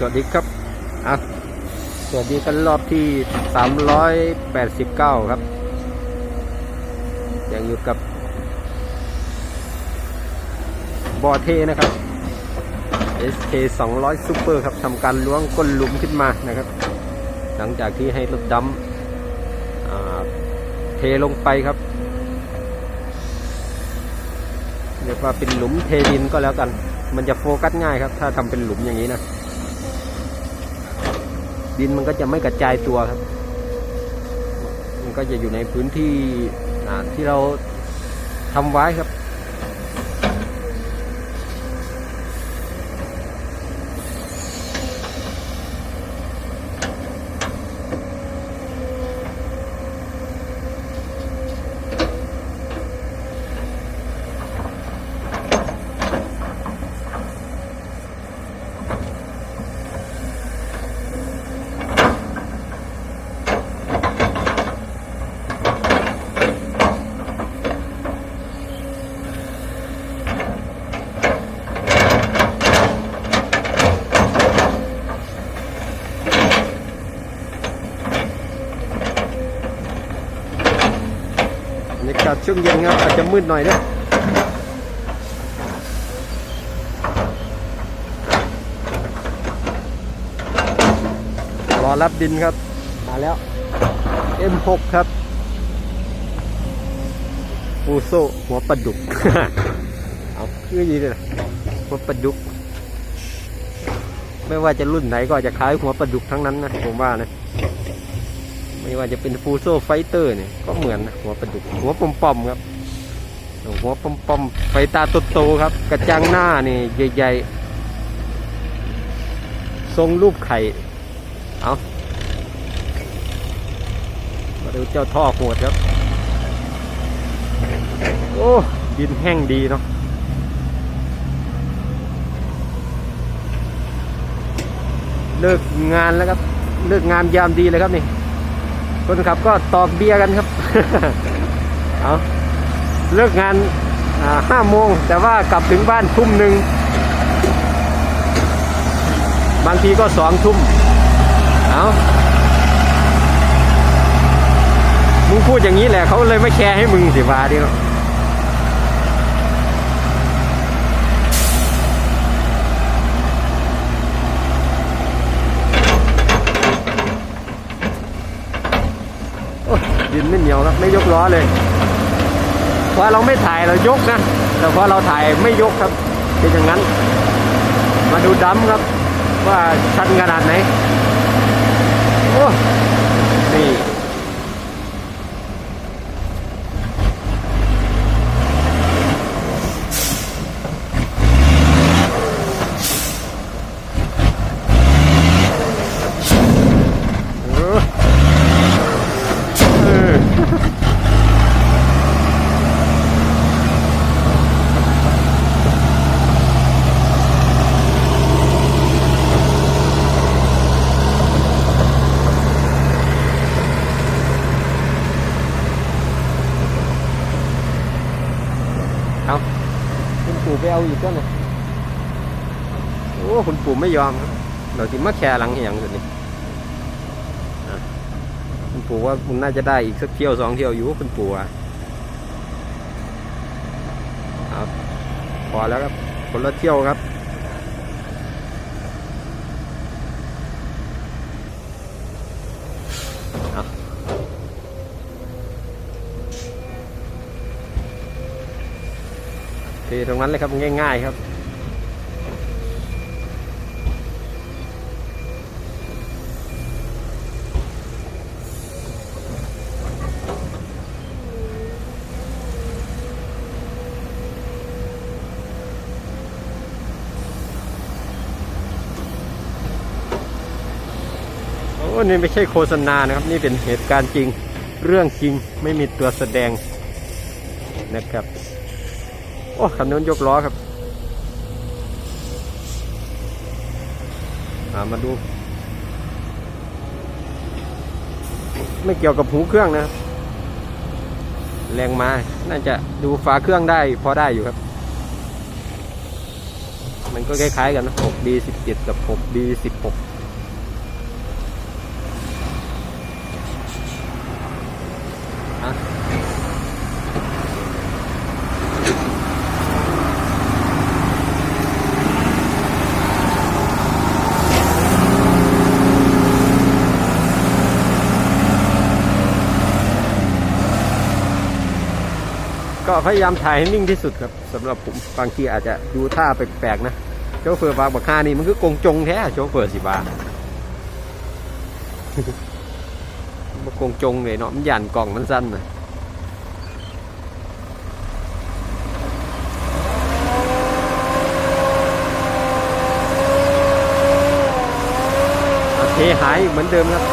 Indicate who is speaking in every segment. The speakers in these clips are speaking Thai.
Speaker 1: สวัสดีครับอะสวัสดีกันรอบที่ 389 ครับ ยังอยู่กับ บอเทนะครับ SK 200 Super ครับทำการล้วงก้นหลุมขึ้นมานะครับ หลังจากที่ให้รถดำเทลงไปครับเรียกว่าเป็นหลุมเทดินก็แล้วกัน มันจะโฟกัสง่ายครับ ถ้าทำเป็นหลุมอย่างนี้นะ ดินมันก็จะไม่กระจายตัวครับ มันก็จะอยู่ในพื้นที่ที่เราทำไว้ครับากาศช่วงเย็นครับอาจจะมืดหน่อยนะรอรับดินครับ มาแล้ว M6 ครับปูโซหัวปลาดุก เอาคือยีเลยหัวปลาดุก ไม่ว่าจะรุ่นไหนก็จะคล้ายหัวปลาดุกทั้งนั้นนะ ผมว่านะ ไม่ว่าจะเป็นฟูโซไฟเตอร์เนี่ยก็เหมือนนะหัวปลาดุกหัวปอมปอมครับหัวปอมปอมไฟตาโตๆครับ กระจังหน้านี่ใหญ่ๆทรงรูปไข่เอามาดูเจ้าท่อโหดครับ โอ้ดินแห้งดีเนาะเลิกงานแล้วครับ เลิกงามยามดีเลยครับนี่ คนขับก็ตอกเบียร์กันครับ เอาเลิกงานห้าโมง แต่ว่ากลับถึงบ้านทุ่มหนึ่ง บางทีก็สองทุ่ม เอามึงพูดอย่างนี้แหละเขาเลยไม่แคร์ให้มึงสิวาดิเนาะ ดินไม่เหนียวครับไม่ยกล้อเลยพอเราไม่ถ่ายเรายกนะแต่พอเราถ่ายไม่ยกครับ เป็นอย่างนั้น มาดูดัมครับ ว่าชันขนาดไหน โอ้นี่ เออเออเอาคุณปู่ไปเอาอีกก็เลยโอ้คุณปู่ ไม่ยอมครับเราจิมาแคร์หลังเหียงสุดนี่คุณปู่ว่ามันน่าจะได้อีกสักเที่ยวสองเที่ยวอยู่คุณปู่อะครับพอแล้วครับคนละเที่ยวครับเอเทตรงนั้นเลยครับง่าย ๆ ครับ อ้นี่ไม่ใช่โฆษณานะครับ นี่เป็นเหตุการณ์จริง เรื่องจริงไม่มีตัวแสดงนะครับ โอ้คันนู้นยกล้อครับอามาดู ไม่เกี่ยวกับหูเครื่องนะแรงมา น่าจะดูฝาเครื่องได้พอได้อยู่ครับ มันก็คล้ายๆกันนะ 6D 17 กับ 6D พยายามถ่ายให้นิ่งที่สุดครับสำหรับผมบางทีอาจจะดูท่าแปลกๆนะโชเฟอร์บางบักฮานี่มันคือกงจงแท้โชเฟอร์สิบามันกงจงเลยเนาะมันหยันกล่องมันสั้นนะเอเทหายเหมือนเดิมครับ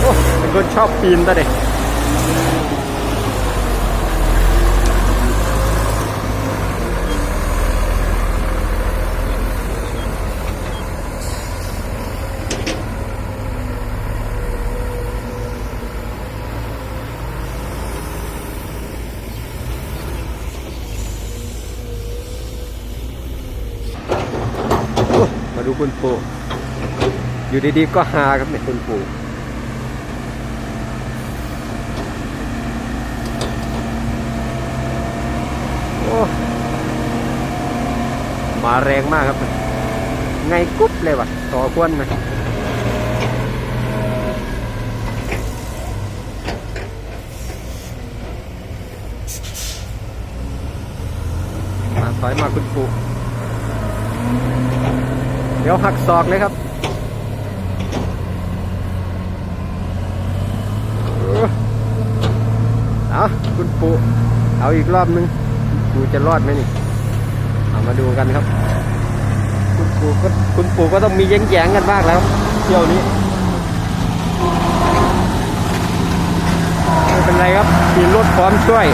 Speaker 1: โอ้เป็นคน ชอบปีนตะเด็กมาดูคุณปู่อยู่ดีๆก็ฮาครับเนี่ยคุณปู่ โอ้ มาแรงมากครับไงกุ๊บเลยวะต่อควนนะมาถอยมาคุณปูเดี๋ยวหักศอกเลยครับเอาคุณปู่เอาอีกรอบนึงปู่จะรอดไหมนี่ มาดูกันครับ คุณปู่ก็คุณปู่ก็ต้องมีแย้งๆกันบ้างแล้วเที่ยวนี้ไม่เป็นไรครับมีรถพร้อมช่วย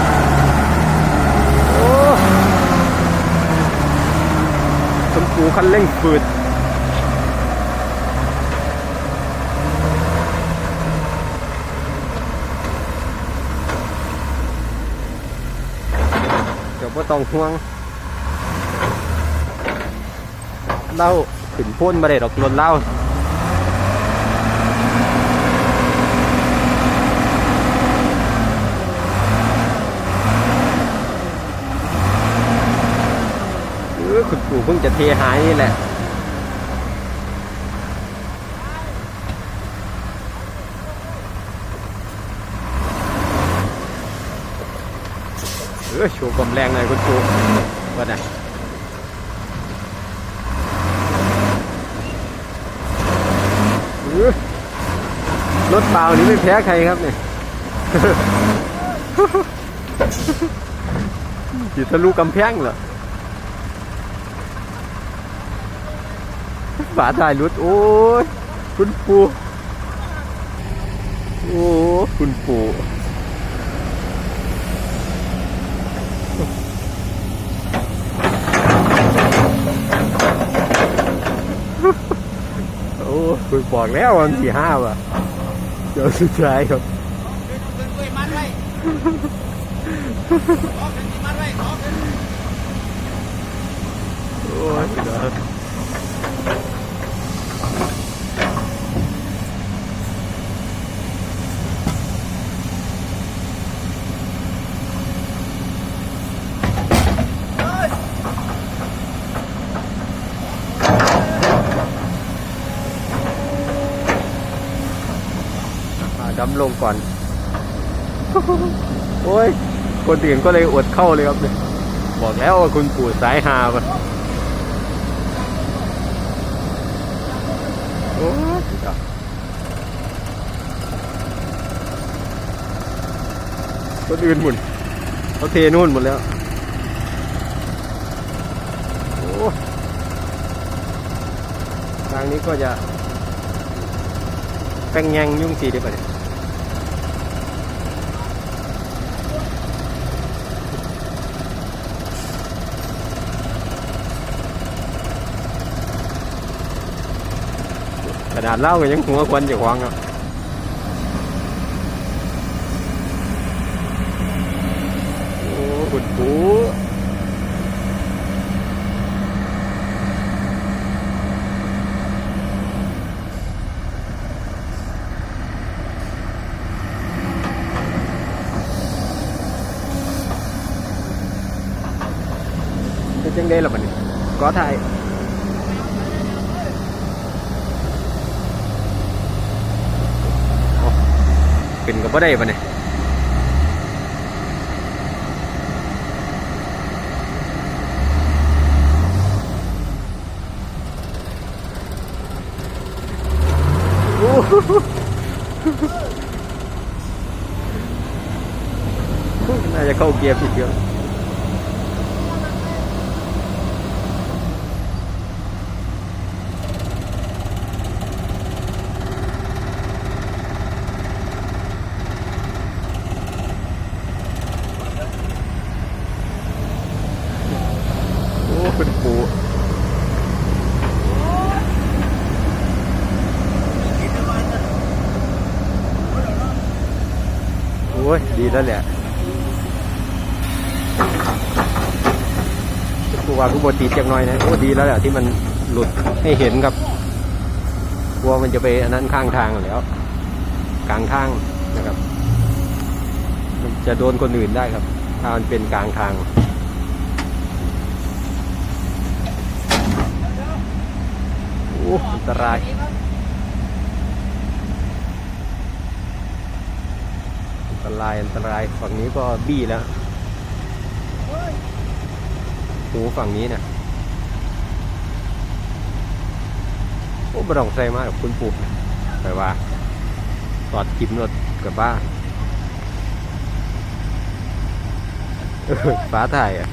Speaker 1: โอ้คุณปู่คันเร่งฝืดเดี๋ยวก็ต้องห่วง เล่าขึ้นพ่นมาได้ดอกลนเล่าคุณปู่เพิ่งจะเทหายนี่แหละเออโชว์ความแรงหน่อยคุณปู่ว่าไงเออ รถเปล่านี้ไม่แพ้ใครครับเนี่ยจิทะลุกำแพงเหรอฝาถ่ายรถโอ้ย คุณปู่โอ้ คุณปู่ โอ้ คุณบอกแล้ววันที่ห้าว่ะเดี๋ยวสุดท้ายครับโอ้ย อ่าดำลงก่อน โอ้ย คนอื่นก็เลยอดเข้าเลยครับเนี่ยบอกแล้วว่าคุณปู่สายหาไปโอ้ยคนอื่นหมุนเขาเทนู่นหมดแล้วโอ้ทางนี้ก็จะแป้งแยงยุ่งสีได้ปะเนี่ย ขนาดเล่าก็ยังหัวควันจะควางอะโอ้คุณปูเป็นจังได้หรอมันก็ถ่าย ขึ้นก็บ่ได้ปะเนี่ยโอ้โหน่าจะเข้าเกียร์ผิดเยอะ โอ้คุณปูโอ้ย ดีแล้วแหละกูว่ากูบตีจักหน่อยนะโอ้ดีแล้วแหละที่มันหลุดให้เห็นครับกลัวมันจะไปอันนั้นข้างทางแล้ว กลางทางนะครับ มันจะโดนคนอื่นได้ครับ ถ้ามันเป็นกลางทางโอ้อันตราย อันต รายอันตรายฝั่งนี้ก็บี้แล้วหูฝั่งนี้นะโอ้บรองใส่มากกับคุณปู่ไปว่าตอดกิมรถกับบ้าฟ้าถ่ายอะ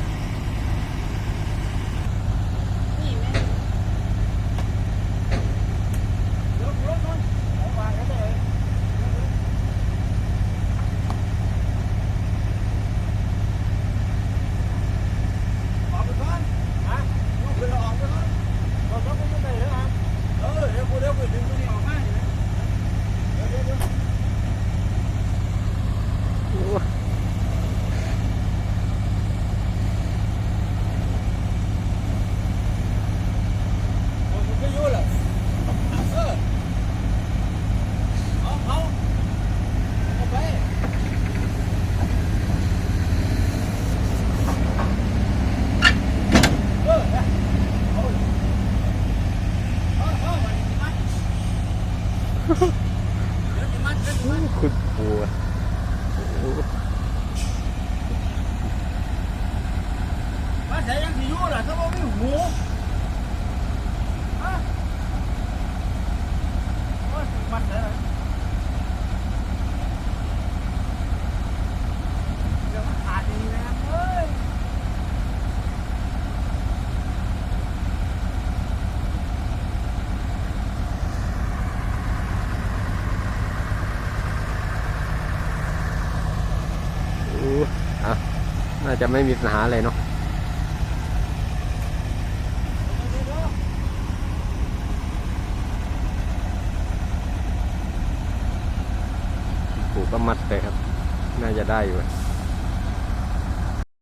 Speaker 1: คุณปู่อะโอ้
Speaker 2: มาใส่ยังที่อยู่ล่ะถ้าบ่มีหูฮะโอ้ยมันใส่ล่ะเดี๋ยวมันขาดดีนะครับเฮ้ย
Speaker 1: โอ้อะน่า จะไม่มีปัญหาอะไรเนาะปู่ก็มัดเลยครับ น่าจะได้อยู่